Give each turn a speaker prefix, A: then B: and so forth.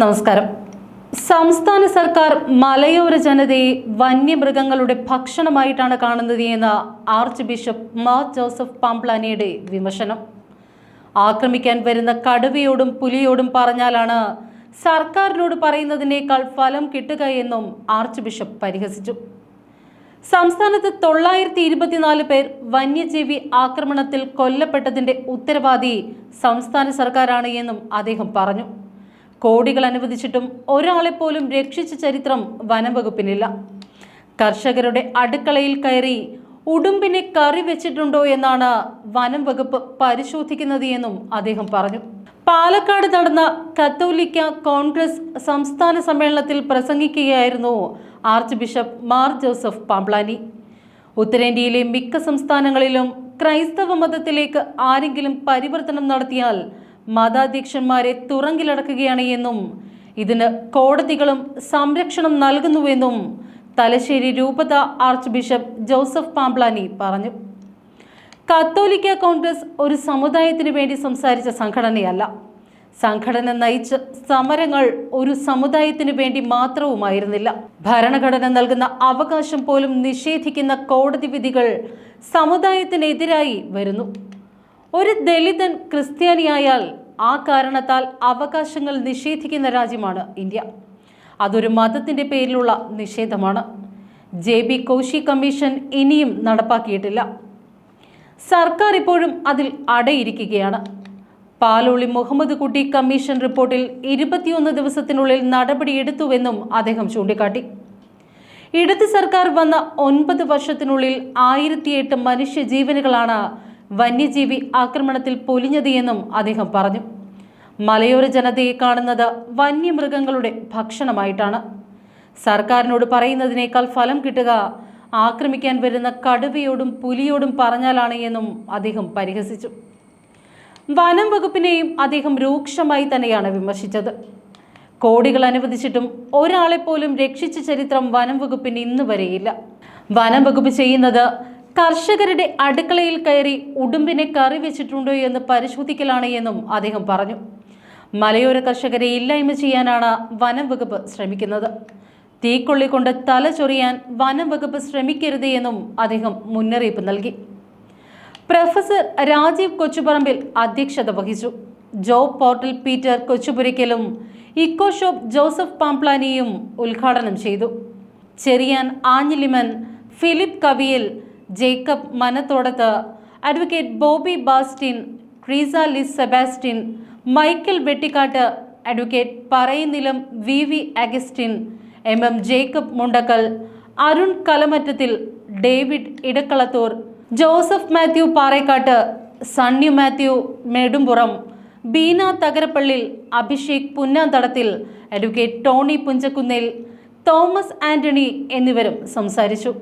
A: നമസ്കാരം. സംസ്ഥാന സർക്കാർ മലയോര ജനതയെ വന്യമൃഗങ്ങളുടെ ഭക്ഷണമായിട്ടാണ് കാണുന്നത് എന്ന ആർച്ച് ബിഷപ്പ് മാർ ജോസഫ് പാംപ്ലാനിയുടെ വിമർശനം. ആക്രമിക്കാൻ വരുന്ന കടുവയോടും പുലിയോടും പറഞ്ഞാലാണ് സർക്കാരിനോട് പറയുന്നതിനേക്കാൾ ഫലം കിട്ടുക എന്നും ആർച്ച് ബിഷപ്പ് പരിഹസിച്ചു. സംസ്ഥാനത്ത് തൊള്ളായിരത്തി ഇരുപത്തിനാല് പേർ വന്യജീവി ആക്രമണത്തിൽ കൊല്ലപ്പെട്ടതിന്റെ ഉത്തരവാദി സംസ്ഥാന സർക്കാരാണ് എന്നും അദ്ദേഹം പറഞ്ഞു. കോടികൾ അനുവദിച്ചിട്ടും ഒരാളെപ്പോലും രക്ഷിച്ച ചരിത്രം വനംവകുപ്പിനില്ല. കർഷകരുടെ അടുക്കളയിൽ കയറി ഉടുമ്പിനെ കറി വെച്ചിട്ടുണ്ടോ എന്നാണ് വനം വകുപ്പ് പരിശോധിക്കുന്നത് എന്നും അദ്ദേഹം പറഞ്ഞു. പാലക്കാട് നടന്ന കത്തോലിക്ക കോൺഗ്രസ് സംസ്ഥാന സമ്മേളനത്തിൽ പ്രസംഗിക്കുകയായിരുന്നു archbishop Mar Joseph Pamplany. ഉത്തരേന്ത്യയിലെ മിക്ക സംസ്ഥാനങ്ങളിലും ക്രൈസ്തവ മതത്തിലേക്ക് ആരെങ്കിലും പരിവർത്തനം നടത്തിയാൽ മതാധ്യക്ഷന്മാരെ തുറങ്കിലടക്കുകയാണ് എന്നും ഇതിന് കോടതികളും സംരക്ഷണം നൽകുന്നുവെന്നും തലശ്ശേരി രൂപത ആർച്ച് ബിഷപ്പ് ജോസഫ് പാംപ്ലാനി പറഞ്ഞു. കത്തോലിക്ക കോൺഗ്രസ് ഒരു സമുദായത്തിനു വേണ്ടി സംസാരിച്ച സംഘടനയല്ല. സംഘടന നയിച്ച സമരങ്ങൾ ഒരു സമുദായത്തിനു വേണ്ടി മാത്രവുമായിരുന്നില്ല. ഭരണഘടന നൽകുന്ന അവകാശം പോലും നിഷേധിക്കുന്ന കോടതി വിധികൾ സമുദായത്തിനെതിരായി വരുന്നു. ഒരു ദളിതൻ ക്രിസ്ത്യാനിയായാൽ ആ കാരണത്താൽ അവകാശങ്ങൾ നിഷേധിക്കുന്ന രാജ്യമാണ് ഇന്ത്യ. അതൊരു മതത്തിന്റെ പേരിലുള്ള നിഷേധമാണ്. ജെ ബി കോശി കമ്മീഷൻ ഇനിയും നടപ്പാക്കിയിട്ടില്ല. സർക്കാർ ഇപ്പോഴും അതിൽ അടയിരിക്കുകയാണ്. പാലോളി മുഹമ്മദ് കുട്ടി കമ്മീഷൻ റിപ്പോർട്ടിൽ ഇരുപത്തിയൊന്ന് ദിവസത്തിനുള്ളിൽ നടപടിയെടുത്തുവെന്നും അദ്ദേഹം ചൂണ്ടിക്കാട്ടി. ഇടത് സർക്കാർ വന്ന ഒൻപത് വർഷത്തിനുള്ളിൽ ആയിരത്തിയെട്ട് മനുഷ്യജീവനുകളാണ് വന്യജീവി ആക്രമണത്തിൽ പൊലിഞ്ഞത് എന്നും അദ്ദേഹം പറഞ്ഞു. മലയോര ജനതയെ കാണുന്നത് വന്യമൃഗങ്ങളുടെ ഭക്ഷണമായിട്ടാണ്. സർക്കാരിനോട് പറയുന്നതിനേക്കാൾ ഫലം കിട്ടുക ആക്രമിക്കാൻ വരുന്ന കടുവയോടും പുലിയോടും പറഞ്ഞാലാണ് എന്നും അദ്ദേഹം പരിഹസിച്ചു. വനം വകുപ്പിനെയും അദ്ദേഹം രൂക്ഷമായി തന്നെയാണ് വിമർശിച്ചത്. കോടികൾ അനുവദിച്ചിട്ടും ഒരാളെപ്പോലും രക്ഷിച്ച ചരിത്രം വനം വകുപ്പിന് ഇന്ന് വരെയില്ല വനം വകുപ്പ് ചെയ്യുന്നത് കർഷകരുടെ അടുക്കളയിൽ കയറി ഉടുമ്പിനെ കറി വെച്ചിട്ടുണ്ടോ എന്ന് പരിശോധിക്കലാണ് എന്നും അദ്ദേഹം പറഞ്ഞു. മലയോര കർഷകരെ ഇല്ലായ്മ ചെയ്യാനാണ് വനം വകുപ്പ് ശ്രമിക്കുന്നത്. തീക്കൊള്ളിക്കൊണ്ട് തല ചൊറിയാൻ വനം വകുപ്പ് ശ്രമിക്കരുത് എന്നും അദ്ദേഹം മുന്നറിയിപ്പ് നൽകി. പ്രൊഫസർ രാജീവ് കൊച്ചുപറമ്പിൽ അധ്യക്ഷത വഹിച്ചു. ജോബ് പോർട്ടൽ പീറ്റർ കൊച്ചുപുരിക്കലും ഇക്കോ ഷോപ്പ് ജോസഫ് പാംപ്ലാനിയും ഉദ്ഘാടനം ചെയ്തു. Cherian Anjiliman Philip Kaviyil Jacob Manathodath. Advocate Bobby Bastin ക്രീസ Liz Sebastian Michael Vettikkattu advocate Parayunnilam V V Augustine M M Jacob Mundakkal Arun Kalamattathil David Edakkalathur Joseph Mathew Parekkattu Sunny Mathew Nedumpuram Beena Thakarappallil Abhishek Punnanthadathil advocate Tony Punchakkunnel Thomas Antony എന്നിവരും സംസാരിച്ചു.